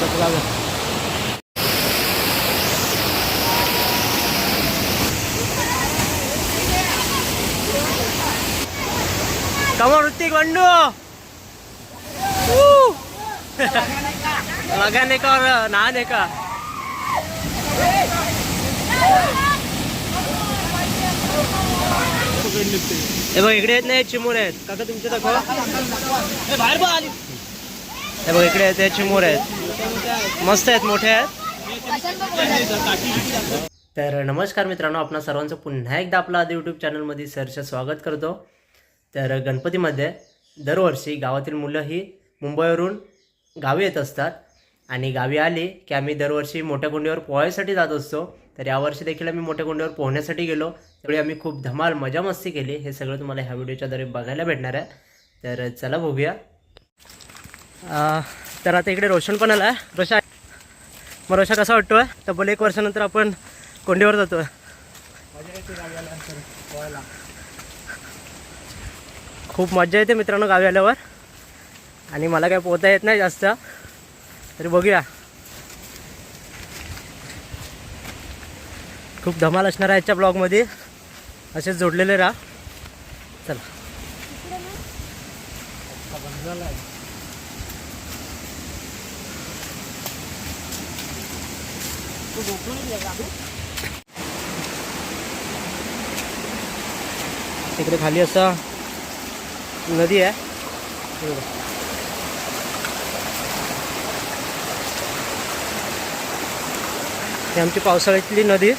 चला जाऊया कमो ऋतिक बंडू लगाने का और नहाने का? हे बघ इकडे येत नाही चिमूर आहेत. काका तुमचे दाखवा. हे बघ इकडे येत हे चिमूर आहेत. मस्त आहेत मोठे आहेत. तर नमस्कार मित्रांनो आपणा सर्वांचं पुन्हा एकदा आपलं आधी यूट्यूब चॅनलमध्ये सरचं स्वागत करतो. तर गणपतीमध्ये दरवर्षी गावातील मुलं ही मुंबईवरून गावी येत असतात. आणि गावी आली की आम्ही दरवर्षी मोठ्या कुंडीवर पोहायसाठी जात असतो. तर यावर्षी देखील आम्ही मोठ्या कुंडीवर पोहण्यासाठी गेलो. त्यावेळी आम्ही खूप धमाल मजा मस्ती केली. हे सगळं तुम्हाला ह्या व्हिडिओच्याद्वारे बघायला भेटणार आहे. तर चला बघूया. तर आता इकडे रोशन पण आला. आहे रोशा मग रोशा कसा वाटतो तब्बल एक वर्षानंतर आपण कोंडीवर जातो खूप मजा येते मित्रांनो गावी आल्यावर. आणि मला काय पोहता येत नाही जास्त. तरी बघूया. खूप धमाल असणार आहे याच्या ब्लॉगमध्ये. असेच जोडलेले राहा. चला. तिकडे खाली असा नदी आहे. ही आमची पावसाळ्यातली नदी.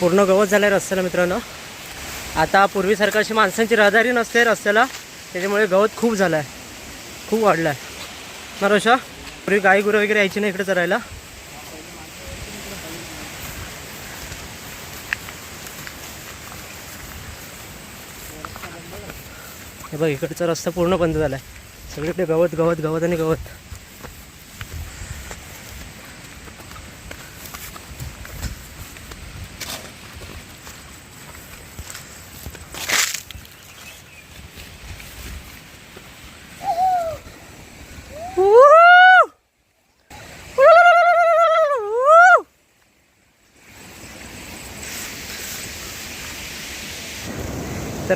पूर्ण गवत झालं आहे रस्त्याला मित्रांनो. आता पूर्वीसारखं अशी माणसांची रहदारी नसते रस्त्याला. त्याच्यामुळे गवत खूप झालं आहे खूप वाढलं आहे मरोशा पूर्वी गाई गुरं वगैरे यायची नाही इकडे चरायला? हे बघ इकडचा रस्ता पूर्ण बंद झाला आहे सगळीकडे गवत गवत गवत आणि गवत.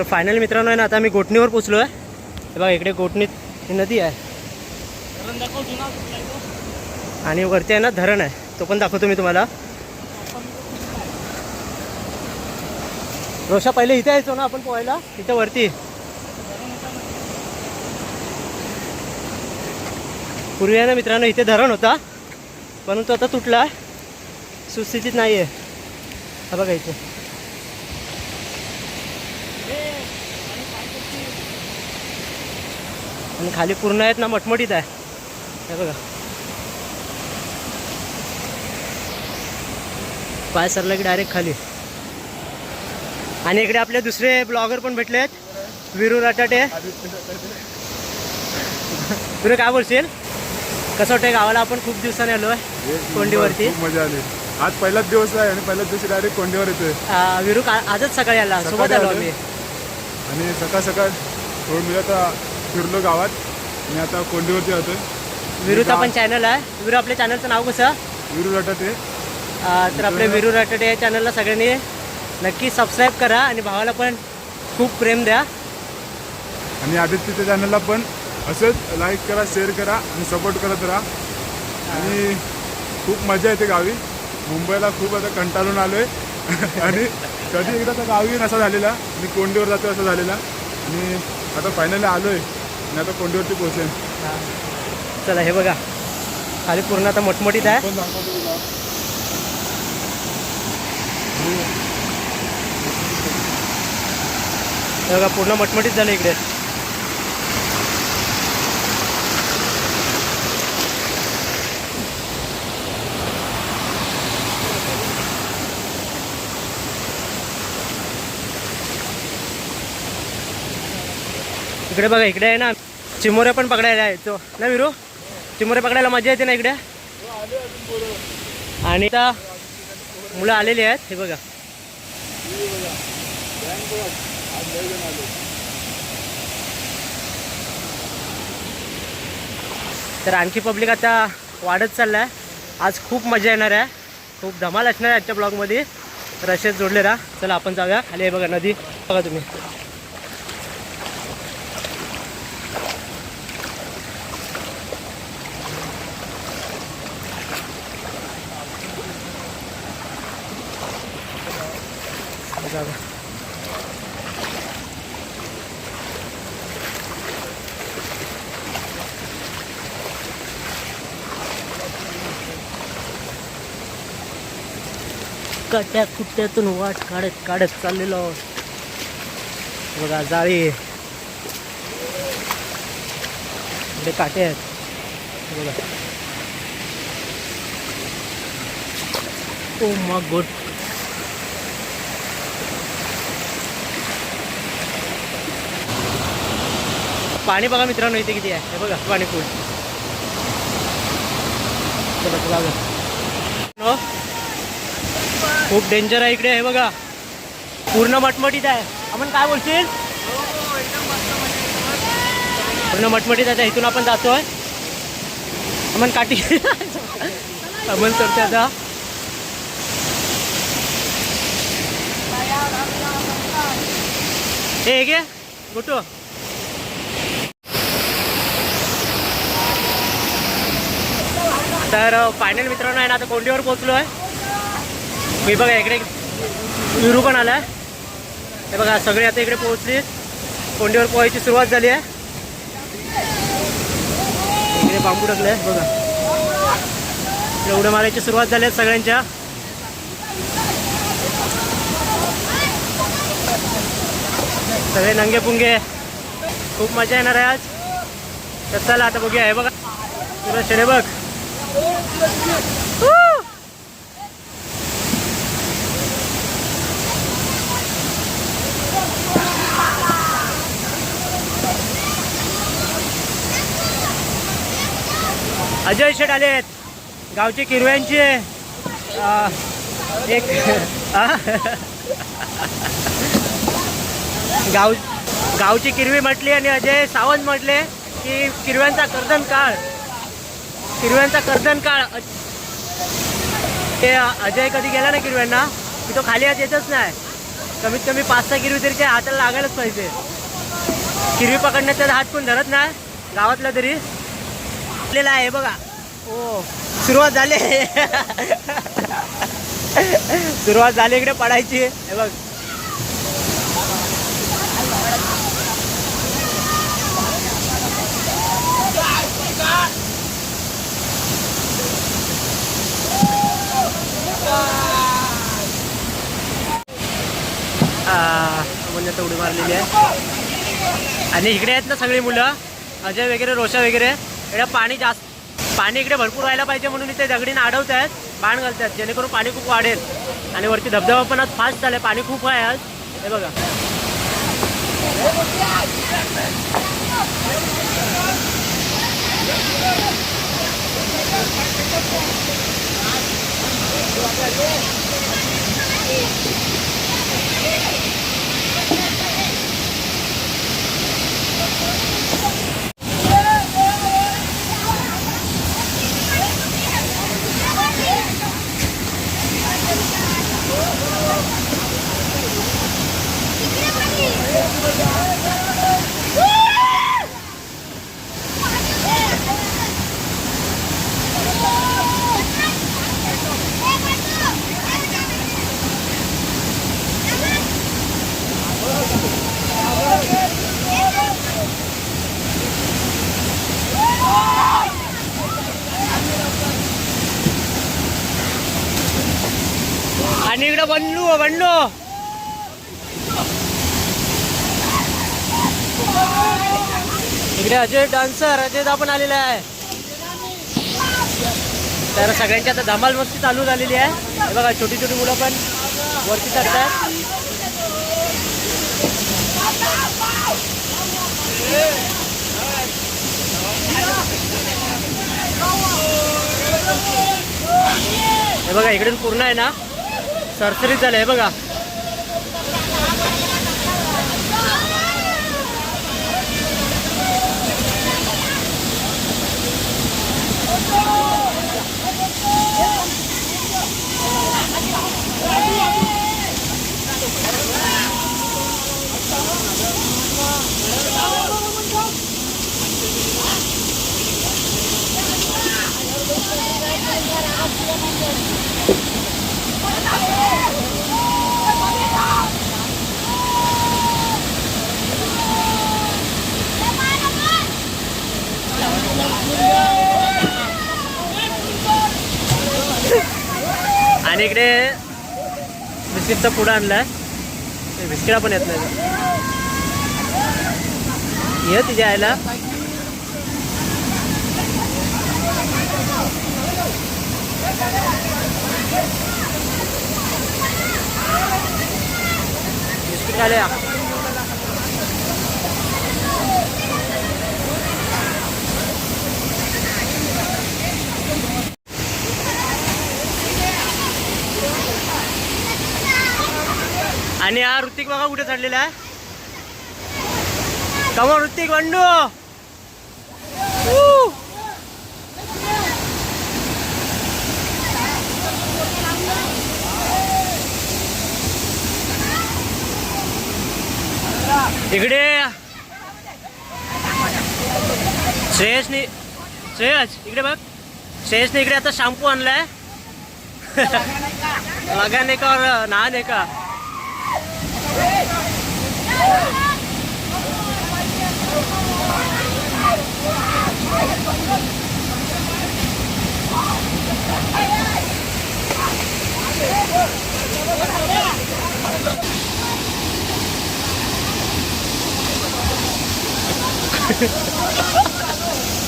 तर फायनल मित्रांनो आहे ना आता आम्ही गोटणीवर पोचलो आहे हे बघा इकडे गोटणीत ही नदी आहे. आणि वरती आहे ना धरण आहे. तो पण दाखवतो मी तुम्हाला. रोषा पहिले इथे यायचो ना आपण पोहायला? इथे वरती. पूर्वी आहे ना मित्रांनो इथे धरण होता. परंतु आता तुटला. सुस्थितीत नाही आहे हा बघा इथे. आणि खाली पूर्ण आहेत ना मटमटीत आहे. हे बघा. पाय सरला की डायरेक्ट खाली. आणि इकडे आपले दुसरे ब्लॉगर पण भेटले आहेत. विरू राटाटे. विरू काय बोलशील? कसं वाटतंय गावाला? आपण खूप दिवसाने आलो आहे कोंडीवरती. मजा आली. आज पहिलाच दिवस आहे आणि पहिल्याच दिवशी डायरेक्ट कोंडीवर येतोय. विरू का आजच सकाळी आला. सोबत आलो. आम्ही. आणि सकाळ सकाळ थोडं मी आता फिरलो गावात. आणि आता कोंडीवरती जातोय विरूचा पण चॅनल आहे. विरू आपल्या चॅनलचं नाव कसं? विरू अं, तर आपल्या विरू राटडे या चॅनलला सगळ्यांनी नक्की सबस्क्राईब करा आणि भावाला पण खूप प्रेम द्या. आणि आदित्यच्या चॅनलला पण असंच लाईक करा शेअर करा आणि सपोर्ट करत राहा. आणि खूप मजा येते गावी. मुंबईला खूप आता कंटाळून आलो आहे आणि कधी एकदा तर गावी नसा झालेला. मी कोंडीवर जातो असं झालेला. आणि आता फायनली आलो आहे आणि आता कोंडीवरती पोहोचेन. चला हे बघा. खाली पूर्ण आता मोठमोठीत आहे. पण दाखवतो तुला. हे बघा पूर्ण मोठमोठीत झालं इकडे. इकडे बघा इकडे आहे ना. चिमोऱ्या पण पकडायला आहे. तो ना विरू? चिमोऱ्या पकडायला मजा येते ना इकडे? आणि आता मुलं आलेली आहेत. हे बघा. तर आणखी पब्लिक आता वाढत चाललाय. आज खूप मजा येणार आहे. खूप धमाल असणार आहे आजच्या ब्लॉगमध्ये रशेत जोडले राहा. चला आपण जाऊया. खाली हे बघा नदी. बघा तुम्ही. कट्या कुट्ट्यातून वाट काढत काढत चाललेलो आहोत. बघा जाळी. इकडे काटे आहेत. बघा. ओ मग गुड. पाणी बघा मित्रांनो इथे किती आहे. बघा पाणी फुल चला चला. खूप डेंजर आहे इकडे हे बघा. पूर्ण मटमटीत आहे. आपण काय बोलशील? पूर्ण मटमटीत आहे इथून आपण जातोय. अमन काठी अमन चढते आता हे गे गोटो. तर फायनल मित्रांनो आहे ना आता कोंडीवर पोचलो आहे मी बघा इकडे विरू पण आला हे बघा सगळे आता इकडे पोहोचली. कोंडीवर पोहायची सुरुवात झाली आहे. इकडे बांबू टाकले बघा. इकडे उड्या मारायची सुरुवात झाली आहे सगळ्यांच्या. सगळे नंगे पुंगे. खूप मजा येणार आहे आज. तर चला आता बघूया. हे बघा. तुला शेडे बघ. अजय शेट आले आहेत. गावचे किरव्यांचे एक गाव गावची किरवी म्हटली आणि अजय सावंत म्हटले की किरव्यांचा कर्दन काळ. किरव्यांचा कर्दन काळ. ते अजय कधी गेला ना किरव्यांना? की तो खाली हात येतच नाही. कमीत कमी पाच सहा किरवी तरी त्या हाताला लागायलाच पाहिजे. किरवी पकडण्याचा हात कोण धरत नाही? गावातला तरी. आपल्याला आहे बघा. ओ सुरुवात झाली. सुरुवात झाली इकडे पडायची. हे बघ. म्हणजे आता उडी मारलेली आहे. आणि इकडे आहेत ना सगळी मुलं. अजय वगैरे रोषा वगैरे. इकडे पाणी जास्त पाणी इकडे भरपूर व्हायला पाहिजे म्हणून इथे दगडीनं अडवत आहेत बाण घालतात जेणेकरून पाणी खूप वाढेल. आणि वरती धबधबा पण आज फास्ट झालाय पाणी खूप आहे आज. हे बघा. इकडे अजय डान्सर अजय दा पण आलेला आहे. तर सगळ्यांची आता धमाल मस्ती चालू झालेली आहे. हे बघा छोटी छोटी मुलं पण वरती चढतात हे बघा इकडून पूर्ण आहे ना. सरसरीत आहे बघा. आणि इकडे बिस्किटचा पुडा आणलाय. ते बिस्किटा पण येत नाही ये तिच्या आयला बिस्किट आले आणि हा ऋतिक बघा कुठे चढलेला आहे. कमा ऋतिक बंडू. इकडे. श्रेयसने श्रेयस इकडे बघ. श्रेयसने इकडे आता शॅम्पू आणलाय. लगाने का और नहाने का?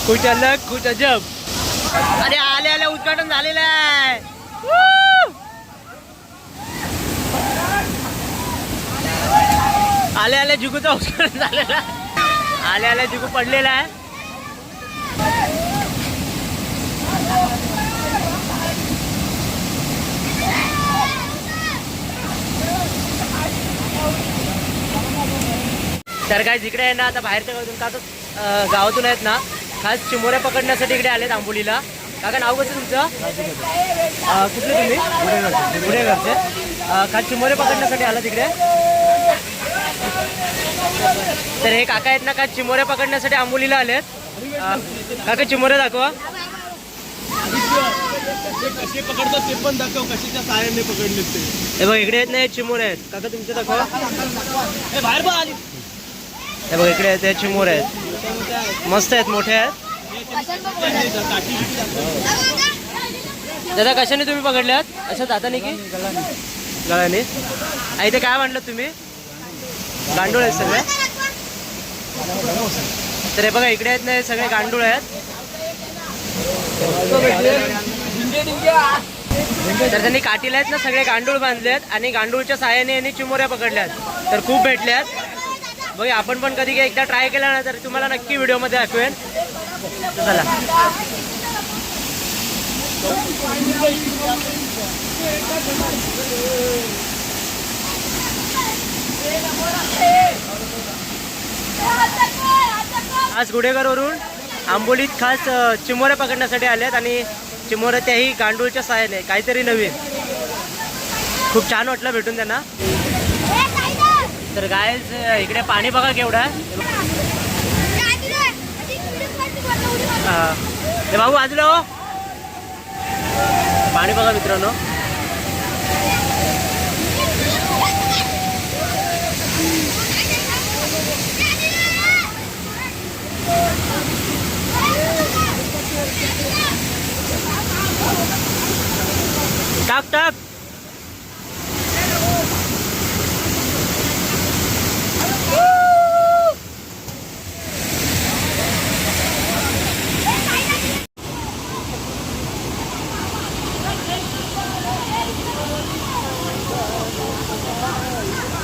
कुछ अलग कुछ अजब अरे आले आले उद्घाटन झालेलं आहे. Woo! आले आले जुगूचं उद्घाटन झालेलं. आहे आले आले जुगू पडलेला आहे. तर काय जिकडे आहे ना आता बाहेरच्या गावातून का तर, गावातून आहेत ना खास चिमोऱ्या पकडण्यासाठी इकडे आलेत आंबोलीला. काका नाव कसं तुमचं? कुठले तुम्ही? पुढे घरचे. खास चिमोरे पकडण्यासाठी आला तिकडे तर हे काका आहेत ना का चिमोऱ्या पकडण्यासाठी आंबोलीला आलेत. अं, काका चिमोरे दाखवा. कसे पकडतात ते पण दाखव कशाच्या साहाय्याने पकडले ते हे बघ इकडे आहेत ना हे चिमोरे आहेत. काका तुमचे दाखवा. ए, बाहेर बघ आली हे बघ इकडे आहेत हे चिमोरे आहेत. मस्त आहेत मोठे आहेत. दादा कशाने तुम्ही पकडल्यात? अशा दाताने की? गळाने. आ, इथे काय म्हणलं तुम्ही? गांडूळ आहेत सगळे. तर हे बघा इकडे आहेत ना हे सगळे गांडूळ आहेत. तर त्यांनी काठीला आहेत ना सगळे गांडूळ बांधले आहेत आणि गांडूळच्या साह्याने यांनी चिमोऱ्या पकडल्यात तर खूप भेटल्यात बघ आपण पण कधी एकदा ट्राय केला ना तर तुम्हाला नक्की व्हिडिओमध्ये दाखवेन. तर चला. आज गुडेघरवरून आंबोलीत खास चिमोरे चिमोऱ्या पकडण्यासाठी आल्यात आणि चिमोऱ्या त्याही गांडूळच्या सहाय्याने काहीतरी नवीन. खूप छान वाटलं भेटून त्यांना. तर गाय इकडे पाणी बघा केवढा बाबू आजलो हो. पाणी बघा मित्रांनो. cắt cắt Thank you.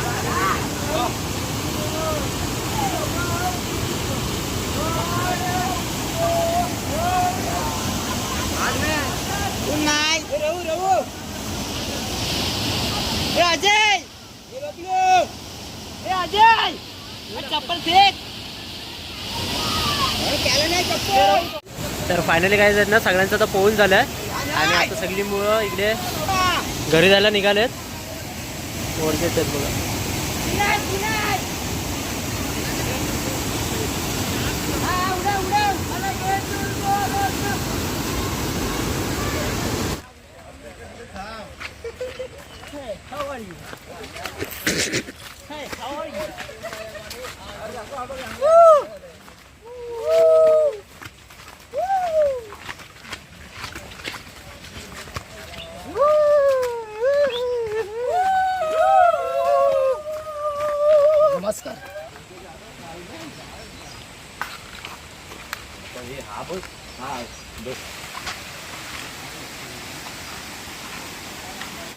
टाक टाक तर फायनली काय झालं ना सगळ्यांचं आता पोहून झालं आणि आता सगळी मुलं इकडे घरी जायला निघालेत. येतात बघा. Hey, how are you? Hey, how are you?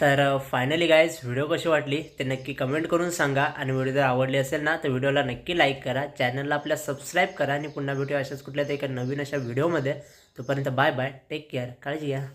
तर फायनली गायज व्हिडिओ कशी वाटली ते नक्की कमेंट करून सांगा. आणि व्हिडिओ जर आवडली असेल ना तर व्हिडिओला नक्की लाईक करा. चॅनलला आपल्या सबस्क्राईब करा. आणि पुन्हा भेटूया अशाच कुठल्या तरी एका नवीन अशा व्हिडिओमध्ये तोपर्यंत बाय बाय टेक केअर काळजी घ्या.